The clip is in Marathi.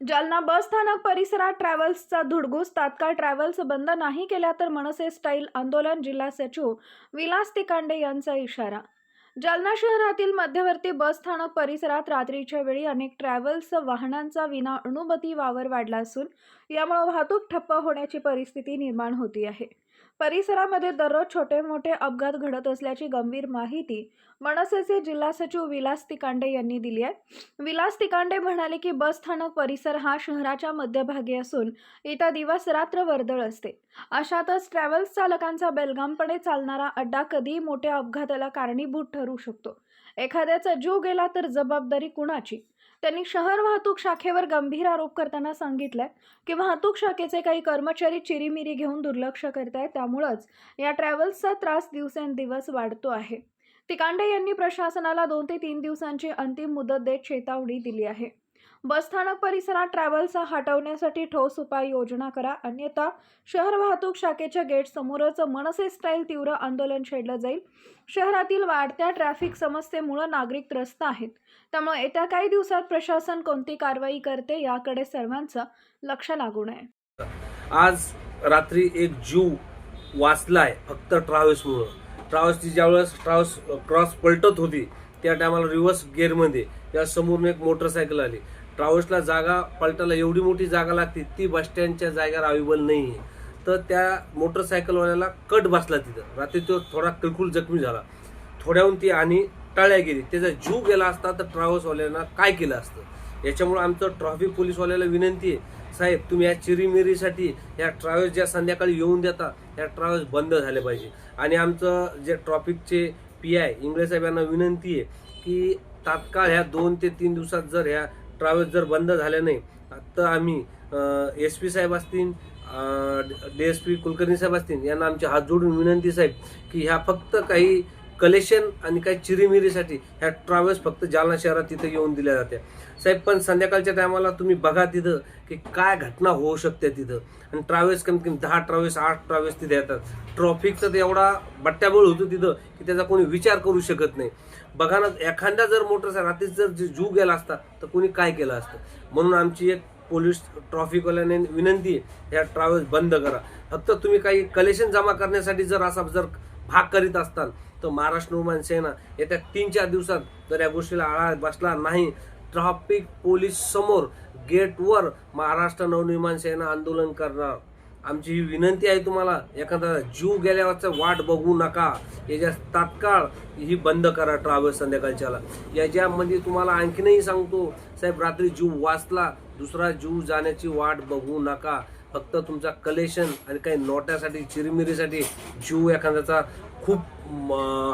जालना बस स्थानक परिसरात ट्रॅव्हल्सचा धुडगूस. तात्काळ ट्रॅव्हल्स बंद नाही केल्या तर मनसे स्टाईल आंदोलन जिल्हा सचिव विलास तिकांडे यांचा इशारा. जालना शहरातील मध्यवर्ती बस स्थानक परिसरात रात्रीच्या वेळी अनेक ट्रॅव्हल्स वाहनांचा विना अनुमती वावर वाढला असून यामुळे वाहतूक ठप्प होण्याची परिस्थिती निर्माण होती आहे. परिसरामध्ये दररोज छोटे मोठे अपघात घडत असल्याची गंभीर माहिती मनसेचे जिल्हा सचिव विलास तिकांडे यांनी दिली आहे. विलास तिकांडे म्हणाले की बस स्थानक परिसर हा शहराच्या मध्यभागी असून इथं दिवस रात्र वर्दळ असते. अशातच ट्रॅव्हल्स चालकांचा बेलगामपणे चालणारा अड्डा कधीही मोठ्या अपघाताला कारणीभूत ठरू शकतो. एखाद्याचा जीव गेला तर जबाबदारी कुणाची? त्यांनी शहर वाहतूक शाखेवर गंभीर आरोप करताना सांगितलंय की वाहतूक शाखेचे काही कर्मचारी चिरीमिरी घेऊन दुर्लक्ष करतायत. त्यामुळंच या ट्रॅव्हल्सचा त्रास दिवसेंदिवस वाढतो आहे. तिकांडे यांनी प्रशासनाला दोन ते तीन दिवसांची अंतिम मुदत देत चेतावणी दिली आहे. बसस्थानक परिसरात ट्रॅव्हल्स हटवण्यासाठी ठोस उपाययोजना करा. अन्यथा शहर वाहतूक शाखेच्या गेट समोरच मनसे स्टाईल तीव्र आंदोलन छेडलं जाईल. शहरातील वाढत्या ट्रॅफिक समस्येमुळे नागरिक त्रस्त आहेत. त्यामुळे येत्या काही दिवसात प्रशासन कोणती कारवाई करते याकडे सर्वांचं लक्ष लागून आहे आज रात्री एक जीव वाचलाय फक्त ट्रॅव्हल्समुळं ट्रॅव्हल्सची ज्यावेळेस ट्रॅव्हल्स क्रॉस पलटत होती त्या टायमाला रिव्हर्स गेअरमध्ये त्या समोरून एक मोटरसायकल आली. ट्रॅव्हल्सला जागा पलटायला एवढी मोठी जागा लागते ती बस स्टँडच्या जागेवर अवेलेबल नाही आहे तर त्या मोटरसायकलवाल्याला कट बसला तिथं. रात्री तो थोडा किरकोळ जखमी झाला. थोड्याहून ती आणि टाळ्या गेली. त्याचा जीव गेला असता तर ट्रॅव्हल्सवाल्यांना काय केलं असतं? याच्यामुळे आमचं ट्रॅफिक पोलीसवाल्याला विनंती आहे. साहेब तुम्ही या चिरीमिरीसाठी या ट्रॅव्हल्स ज्या संध्याकाळी येऊन देता या ट्रॅव्हल्स बंद झाले पाहिजे. आणि आमचं जे ट्रॉफिकचे पी आय इंगळे साहेब यांना विनंती आहे की तात्काळ ह्या दोन ते तीन दिवसात जर ह्या ट्रॅव्हल्स जर बंद झाल्या नाही तर आम्ही एस पी साहेब असतील डी एस पी कुलकर्णी साहेब असतील यांना आमचे हात जोडून विनंती साहेब की ह्या फक्त काही कलेक्शन आणि काही चिरीमिरीसाठी ह्या ट्रॅव्हल्स फक्त जालना शहरात तिथं येऊन दिल्या जात्या. साहेब पण संध्याकाळच्या टायमाला तुम्ही बघा तिथं की काय घटना होऊ शकते तिथं. आणि ट्रॅव्हल्स कमीत कमी दहा ट्रॅव्हल्स आठ ट्रॅव्हल्स तिथे येतात. ट्रॉफिकचं तर एवढा बट्ट्याबळ होतो तिथं की त्याचा कोणी विचार करू शकत नाही. बघा ना एखादा जर मोटरसा रात्रीच जर जीव गेला असता तर कोणी काय केलं असतं? म्हणून आमची एक पोलीस ट्रॉफिकवाल्याने विनंती आहे ह्या ट्रॅव्हल्स बंद करा. फक्त तुम्ही काही कलेक्शन जमा करण्यासाठी जर असा जर भाग करीत असतात. तर महाराष्ट्र नवमान सेना येत्या तीन चार दिवसात जर या गोष्टीला आळा बसला नाही ट्रॅफिक पोलीस समोर गेटवर महाराष्ट्र नवनिर्माण सेना आंदोलन करणार. आमची ही विनंती आहे तुम्हाला एखादा जीव गेल्यावरचा वाट बघू नका. याच्या तात्काळ ही बंद करा ट्रॅव्हल्स संध्याकाळच्याला. याच्यामध्ये तुम्हाला आणखीनही सांगतो साहेब रात्री जीव वाचला दुसरा जीव जाण्याची वाट बघू नका. फक्त तुमचा कलेशन आणि काही नोट्यासाठी चिरमिरीसाठी जीव एखाद्याचा खूप म,